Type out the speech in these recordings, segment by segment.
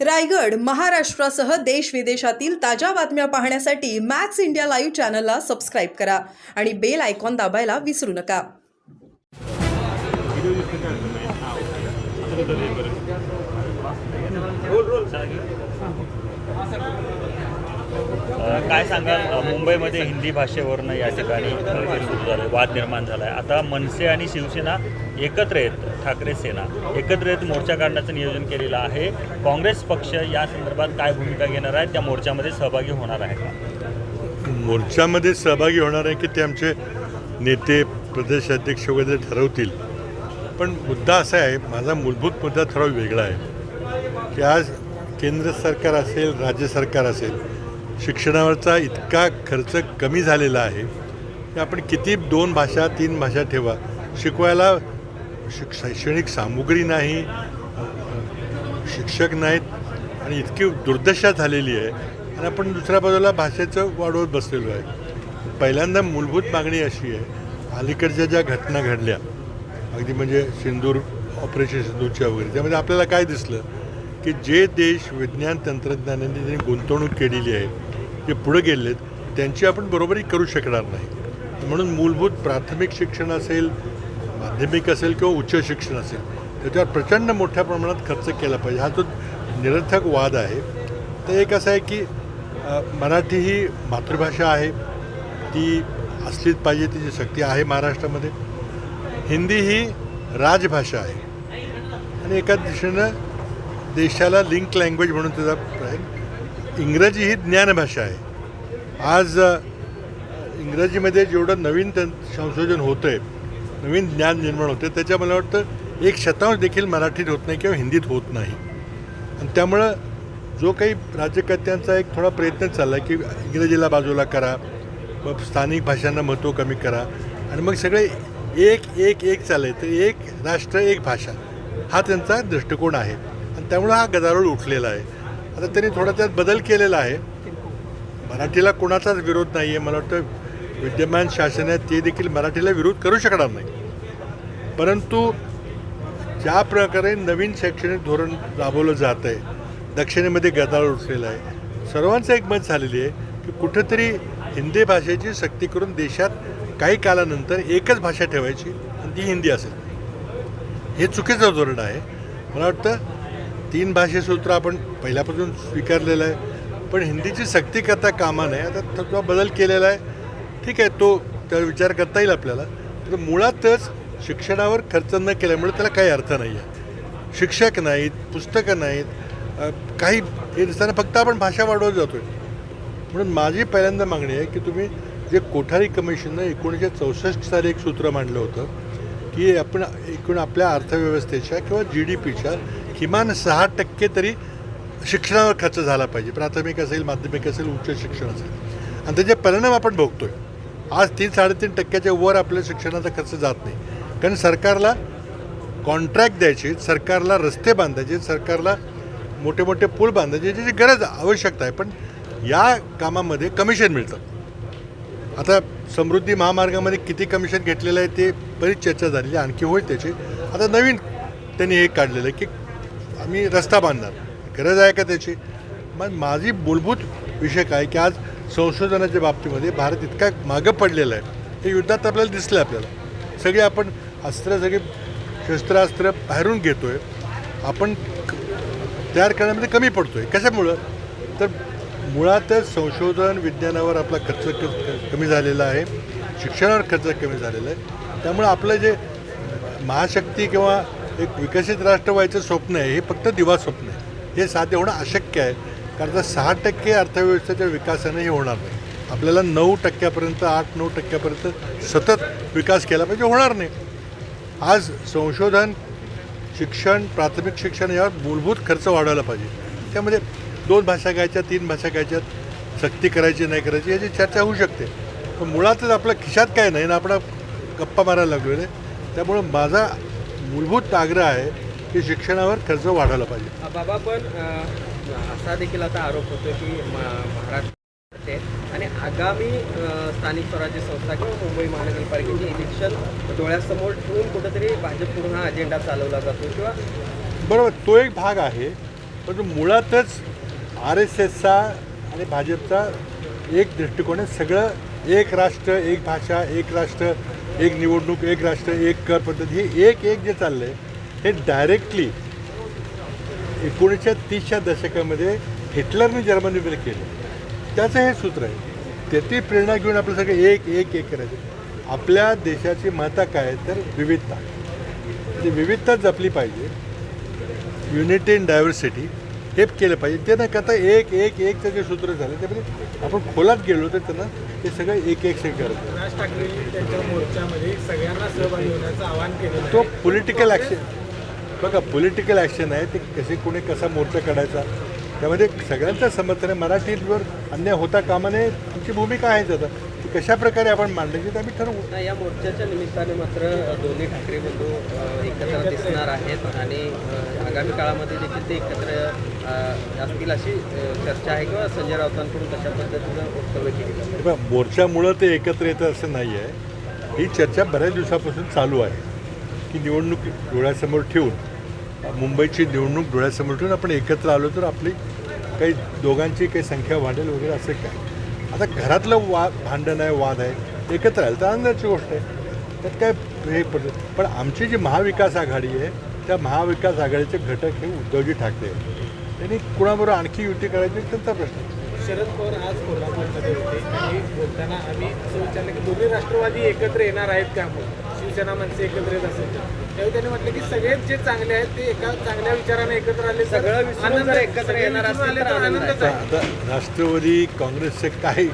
रायगड महाराष्ट्रासह देश विदेशातील ताज्या बातम्या पाहण्यासाठी मॅक्स इंडिया लाईव्ह चॅनलला सबस्क्राईब करा आणि बेल आयकॉन दाबायला विसरू नका. काय सांगाल? मुंबईमध्ये हिंदी भाषेवरनं या ठिकाणी सुरू झालं वाद निर्माण झाला आहे आता मनसे आणि शिवसेना एकत्र ठाकरे सेना एकत्र येत मोर्चा काढण्याचं नियोजन केलेलं आहे. काँग्रेस पक्ष या संदर्भात काय भूमिका घेणार आहे? त्या मोर्चामध्ये सहभागी होणार आहे का? मोर्चामध्ये सहभागी होणार आहे की ते आमचे नेते प्रदेशाध्यक्ष वगैरे ठरवतील. पण मुद्दा असा आहे माझा मूलभूत मुद्दा थोडा वेगळा आहे. की आज केंद्र सरकार असेल राज्य सरकार असेल शिक्षणावरचा इतका खर्च कमी झालेला आहे की आपण किती दोन भाषा तीन भाषा ठेवा शिकवायला शिक शैक्षणिक सामुग्री नाही शिक्षक नाहीत आणि इतकी दुर्दशा झालेली आहे. आणि आपण दुसऱ्या बाजूला भाषेचं वाढवत बसलेलो आहे. पहिल्यांदा मूलभूत मागणी अशी आहे अलीकडच्या ज्या घटना घडल्या अगदी म्हणजे सिंदूर ऑपरेशन सिंदूरच्या वगैरे त्यामध्ये आपल्याला काय दिसलं? की जे देश विज्ञान तंत्रज्ञानाने त्यांनी गुंतवणूक केलेली आहे जे पुढे आहेत त्यांची आपण बरोबरी करू शकणार नाही. म्हणून मूलभूत प्राथमिक शिक्षण असेल माध्यमिक असेल किंवा उच्च शिक्षण असेल त्याच्यावर प्रचंड मोठ्या प्रमाणात खर्च केला पाहिजे. हा जो निरर्थक वाद आहे तर एक असं आहे की मराठी ही मातृभाषा आहे. ती असलीच पाहिजे तिची शक्ती आहे महाराष्ट्रामध्ये. हिंदी ही राजभाषा आहे. आणि एका दिशेनं देशाला लिंक लँग्वेज म्हणून त्याचा आहे इंग्रजी ही ज्ञानभाषा आहे. आज इंग्रजीमध्ये जेवढं नवीन तं संशोधन होतं आहे नवीन ज्ञान निर्माण होते. त्याच्या मला वाटतं एक शतांश देखील मराठीत होत नाही किंवा हिंदीत होत नाही. आणि त्यामुळं जो काही राज्यकर्त्यांचा एक थोडा प्रयत्न चालला आहे की इंग्रजीला बाजूला करा मग स्थानिक भाषांना महत्त्व कमी करा. आणि मग सगळे एक एक एक चाललंय. तर एक राष्ट्र एक भाषा हा त्यांचा दृष्टिकोन आहे. आणि त्यामुळं हा गदारोळ उठलेला आहे. आता त्यांनी थोडा त्यात बदल केलेला आहे. मराठीला कोणाचाच विरोध नाही आहे मला वाटतं विद्यमान शासन आहे ते देखील मराठीला विरोध करू शकणार नाही. परंतु ज्या प्रकारे नवीन शैक्षणिक धोरण राबवलं जात आहे दक्षिणेमध्ये गदाळ उठलेला आहे सर्वांचं एक मत झालेली आहे की कुठंतरी हिंदी भाषेची सक्ती करून देशात काही कालानंतर एकच भाषा ठेवायची आणि ती हिंदी असेल. हे चुकीचं धोरण आहे. मला वाटतं तीन भाषेसूत्र आपण पहिल्यापासून स्वीकारलेलं आहे. पण हिंदीची सक्ती करता कामा नये. आता थोडा बदल केलेला आहे. ठीक आहे तो त्यावर विचार करता येईल आपल्याला. तर मुळातच शिक्षणावर खर्च न केल्यामुळे त्याला काही अर्थ नाही आहे. शिक्षक नाहीत पुस्तकं नाहीत काही हे दिसताना फक्त आपण भाषा वाढवत जातो आहे म्हणून माझी पहिल्यांदा मागणी आहे की तुम्ही जे कोठारी कमिशननं एकोणीसशे चौसष्ट साली एक सूत्र मांडलं होतं की आपण एकूण आपल्या अर्थव्यवस्थेच्या किंवा जी डी पीच्या किमान सहा टक्के तरी शिक्षणावर खर्च झाला पाहिजे. प्राथमिक असेल माध्यमिक असेल उच्च शिक्षण असेल. आणि त्याचे परिणाम आपण बघतोय आज तीन साडेतीन टक्क्याच्या वर आपल्या शिक्षणाचा खर्च जात नाही. कारण सरकारला कॉन्ट्रॅक्ट द्यायचे सरकारला रस्ते बांधायचे सरकारला मोठे मोठे पूल बांधायचे ज्याची गरज आवश्यकता आहे. पण या कामामध्ये कमिशन मिळतं. आता समृद्धी महामार्गामध्ये किती कमिशन घेतलेलं आहे ते बरीच चर्चा झालेली आहे. आणखी होईल त्याची. आता नवीन त्यांनी हे काढलेलं आहे की आम्ही रस्ता बांधणार. गरज आहे का त्याची? मग माझी मूलभूत विषय काय की आज संशोधनाच्या बाबतीमध्ये भारत इतका मागं पडलेला आहे. हे युद्धात आपल्याला दिसलं आपल्याला. सगळे आपण अस्त्र सगळे शस्त्रास्त्र बाहेरून घेतो आहे आपण तयार करण्यामध्ये कमी पडतो आहे कशामुळं? तर मुळातच संशोधन विज्ञानावर आपला खर्च क- कमी झालेला आहे. शिक्षणावर खर्च कमी झालेला आहे. त्यामुळं आपलं जे महाशक्ती किंवा एक विकसित राष्ट्र व्हायचं स्वप्न आहे हे फक्त दिवा स्वप्न आहे. हे साध्य होणं अशक्य आहे. कारण सहा टक्के अर्थव्यवस्थेच्या विकासाने हे होणार नाही. आपल्याला नऊ टक्क्यापर्यंत आठ नऊ टक्क्यापर्यंत सतत विकास केला पाहिजे होणार नाही. आज संशोधन शिक्षण प्राथमिक शिक्षण यावर मूलभूत खर्च वाढवायला पाहिजे. त्यामध्ये दोन भाषा घ्यायच्या तीन भाषा घ्यायच्यात सक्ती करायची नाही करायची याची चर्चा होऊ शकते. पण मुळातच आपल्या खिशात काय नाही ना आपण गप्पा मारायला लागलो त्यामुळं माझा मूलभूत आग्रह आहे की शिक्षणावर खर्च वाढवला पाहिजे. बाबा पण असा देखील आता आरोप होतो की म- महाराष्ट्र आणि आगामी स्थानिक स्वराज्य संस्था किंवा मुंबई महानगरपालिकेचे इलेक्शन डोळ्यासमोर ठेवून कुठंतरी भाजपकडून हा अजेंडा चालवला जातो किंवा बरोबर तो एक भाग आहे परंतु मुळातच आर एस एसचा आणि भाजपचा एक दृष्टिकोन आहे. सगळं एक राष्ट्र एक भाषा एक राष्ट्र एक निवडणूक एक राष्ट्र एक कर पद्धती हे एक एक जे चाललं आहे हे डायरेक्टली एकोणीसशे तीसच्या दशकामध्ये हिटलरने जर्मनीमध्ये केलं. त्याचं हे सूत्र आहे त्याची प्रेरणा घेऊन आपलं सगळं एक एक एक करायचं. आपल्या देशाची महत्ता काय तर विविधता. ती विविधता जपली पाहिजे. युनिटी इन डायव्हर्सिटी हे केलं पाहिजे. ते न करता एक एक एकचं जे सूत्र झालं त्यामध्ये आपण खोलात गेलो तर त्यांना हे सगळं एक एक सगळं करायचं. राज त्यांच्या मोर्चामध्ये सगळ्यांना सहभागी होण्याचं आवाहन आहे तो पॉलिटिकल ॲक्शन बघा पॉलिटिकल ॲक्शन आहे ते कसे कोणी कसा मोर्चा काढायचा? त्यामध्ये सगळ्यांचं समर्थन आहे. मराठीवर अन्याय होता कामा नये तुमची भूमिका आहेच आता. ती कशा प्रकारे आपण मांडायची ते आम्ही ठरवू. या मोर्चाच्या निमित्ताने मात्र दोन्ही ठाकरे बंधू एकत्र दिसणार आहेत आणि आगामी काळामध्ये देखील ते एकत्र असतील अशी चर्चा आहे किंवा संजय राऊतांकडून तशा पद्धतीनं वक्तव्य केली बघा, मोर्चामुळं ते एकत्र येतं असं नाही आहे. ही चर्चा बऱ्याच दिवसापासून चालू आहे. की निवडणूक डोळ्यासमोर ठेवून मुंबईची निवडणूक डोळ्यासमोर ठेवून आपण एकत्र आलो तर आपली काही दोघांची काही संख्या वाढेल वगैरे असं काय? आता घरातलं वा भांडण आहे वाद आहे एकत्र आलं तर आनंदाची गोष्ट आहे. त्यात काय हे पडलं? पण आमची जी महाविकास आघाडी आहे त्या महाविकास आघाडीचे घटक हे उद्धवजी ठाकरे आहेत. त्यांनी कुणाबरोबर आणखी युती करायची त्यांचा प्रश्न आहे. शरद पवार आज कोल्हापूरमध्ये होते. आणि बोलताना आम्ही असं विचारलं की दोन्ही राष्ट्रवादी एकत्र येणार आहेत का? शिवसेना मनसे एकत्र येत असेल त्यावेळी त्यांनी म्हटलं की सगळेच जे चांगले आहेत ते एका चांगल्या विचाराने एकत्र आले सगळं विसरून जर. एकत्र येणार असतील तर आनंदच आता आहे. आता राष्ट्रवादी काँग्रेसचे काय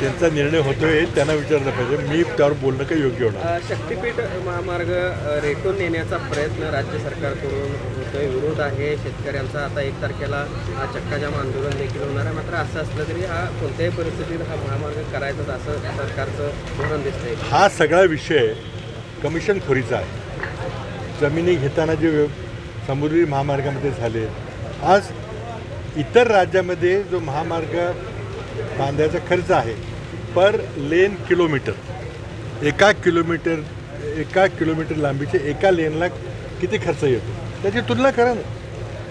त्यांचा निर्णय होतोय हे त्यांना विचारलं पाहिजे. मी त्यावर बोलणं काही योग्य होणार अ, शक्तिपीठ महामार्ग अ, रेटून नेण्याचा प्रयत्न राज्य सरकारकडून होतोय. विरोध आहे. शेतकऱ्यांचा आता एक तारखेला अ, चक्काजाम आंदोलन देखील होणार आहे. मात्र असं असलं तरी हा कोणत्याही परिस्थितीत हा महामार्ग करायचाच असं सरकारचं धोरण दिसतंय. हा सगळा विषय कमिशनखोरीचा आहे. जमिनी घेताना जे समुद्री महामार्गामध्ये झाले. आज इतर राज्यामध्ये जो महामार्ग बांधायचा खर्च आहे पर लेन किलोमीटर एका किलोमीटर एका किलोमीटर लांबीचे एका लेनला किती खर्च येतो? त्याची तुलना करा ना.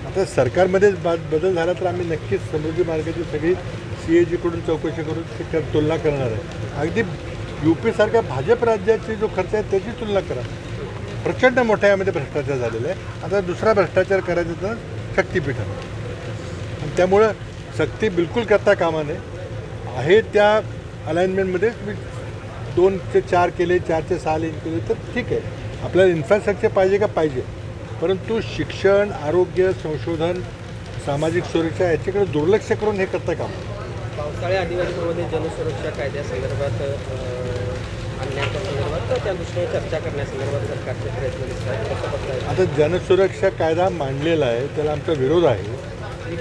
आता सरकारमध्येच बा बदल झाला तर आम्ही नक्कीच समुद्री मार्गाची सगळी सी ए जीकडून चौकशी करून कर- तुलना करणार आहे. अगदी यू पीसारख्या भाजप राज्याचे जो खर्च आहे त्याची तुलना करा. प्रचंड मोठ्या यामध्ये भ्रष्टाचार झालेला आहे. आता दुसरा भ्रष्टाचार करायचा तर शक्तीपीठात आणि त्यामुळं सक्ती बिलकुल करता कामा नये. आहे त्या अलाइनमेंटमध्ये तुम्ही दोन ते चार केले चार ते सहा लेन केले तर ठीक आहे. आपल्याला इन्फ्रास्ट्रक्चर पाहिजे का? पाहिजे. परंतु शिक्षण आरोग्य संशोधन सामाजिक सुरक्षा याच्याकडे दुर्लक्ष करून हे करता कामा पावसाळी अधिवेशनामध्ये जनसुरक्षा कायद्यासंदर्भात तर त्या दृष्टीने चर्चा करण्यासंदर्भात सरकारचे प्रयत्न आता जनसुरक्षा कायदा मांडलेला आहे त्याला आमचा विरोध आहे.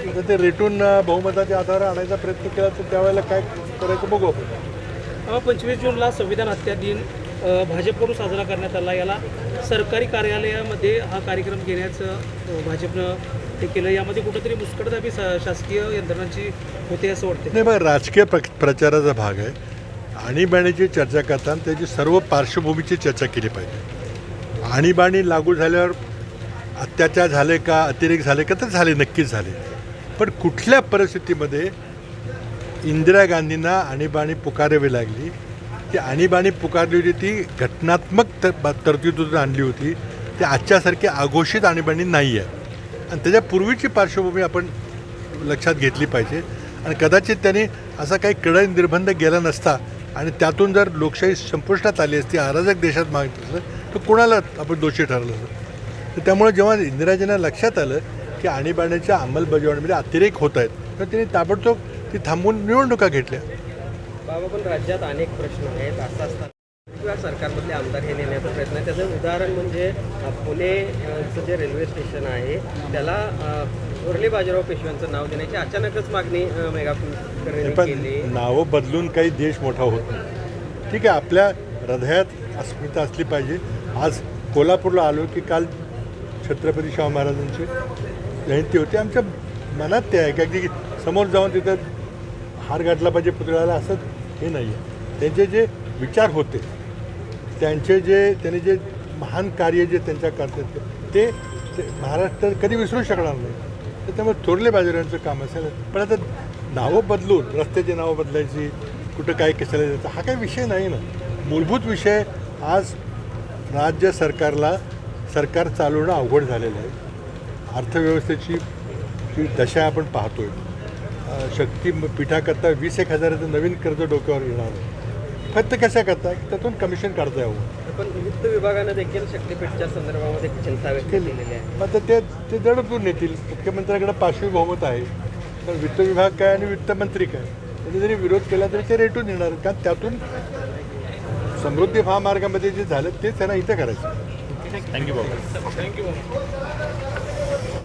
आता ते रेटून बहुमताच्या आधारावर आणायचा प्रयत्न केला तर त्यावेळेला काय करायचं बघू आपण. पंचवीस जूनला संविधान हत्या दिन भाजपकडून साजरा करण्यात आला. याला सरकारी कार्यालयामध्ये हा कार्यक्रम घेण्याचं भाजपनं हे केलं. यामध्ये कुठंतरी मुस्कटदाबी शासकीय यंत्रणांची होते असं वाटतं नाही बघ राजकीय प्र प्रचाराचा भाग आहे. आणीबाणीची चर्चा करताना त्याची सर्व पार्श्वभूमीची चर्चा केली पाहिजे. आणीबाणी लागू झाल्यावर अत्याचार झाले का अतिरेक झाले का तर झाले नक्कीच झाले. पण कुठल्या परिस्थितीमध्ये इंदिरा गांधींना आणीबाणी पुकारावी लागली? ती आणीबाणी पुकारली होती ती घटनात्मक तर तरतुदीतून आणली होती. ती आजच्यासारखी आघोषित आणीबाणी नाही आहे. आणि त्याच्या पूर्वीची पार्श्वभूमी आपण लक्षात घेतली पाहिजे. आणि कदाचित त्यांनी असा काही कडक निर्बंध गेला नसता आणि त्यातून जर लोकशाही संपुष्टात आली असती अराजक देशात मागितलं असतं तर कुणाला आपण दोषी ठरलं असतं? तर त्यामुळे जेव्हा इंदिराजींना लक्षात आलं की आणीबाणीच्या अंमलबजावणीमध्ये अतिरेक होत आहेत तर त्यांनी ताबडतोब ती थांबवून निवडणुका घेतल्या. बाबा पण राज्यात अनेक प्रश्न आहेत असं असतात किंवा सरकारमधले आमदार हे नेण्याचा प्रयत्न आहे त्याचं उदाहरण म्हणजे पुणेचं जे रेल्वे स्टेशन आहे त्याला अ, मुरली बाजीराव पेशव्यांचं नाव देण्याची अचानकच मागणी मेगा पण नावं बदलून काही देश मोठा होत नाही. ठीक आहे आपल्या हृदयात अस्मिता असली पाहिजे. आज कोल्हापूरला आलो की काल छत्रपती शाहू महाराजांची जयंती होती. आमच्या मनात ते आहे का की समोर जाऊन तिथं हार घातला पाहिजे पुतळ्याला असं हे नाही आहे त्यांचे जे विचार होते त्यांचे जे त्यांनी जे महान कार्य जे त्यांच्या करतात ते ते महाराष्ट्र कधी विसरू शकणार नाही त्याच्यामुळे थोरले बाजारांचं काम असेल. पण आता नावं बदलून रस्त्याची नावं बदलायची कुठं काय कशाला द्यायचं हा काही विषय नाही ना. मूलभूत विषय आज राज्य सरकारला सरकार चालवणं अवघड झालेलं आहे. अर्थव्यवस्थेची जी दशा आपण पाहतोय अं, शक्ती पीठाकरता वीस एक हजाराचं नवीन कर्ज डोक्यावर येणार. आहे फक्त कशा करता की त्यातून कमिशन काढता यावं पण वित्त विभागानं देखील शक्तीपीठच्या संदर्भामध्ये चिंता व्यक्त केली केलेली आहे. मग आता ते ते दडपून येतील. मुख्यमंत्र्याकडे पाचवी बहुमत आहे. तर वित्त विभाग काय आणि वित्तमंत्री काय? त्यांनी जरी विरोध केला तरी ते रेटून येणार. कारण त्यातून समृद्धी महामार्गामध्ये जे झालं तेच त्यांना इथं करायचं. थँक्यू बाबा. थँक्यू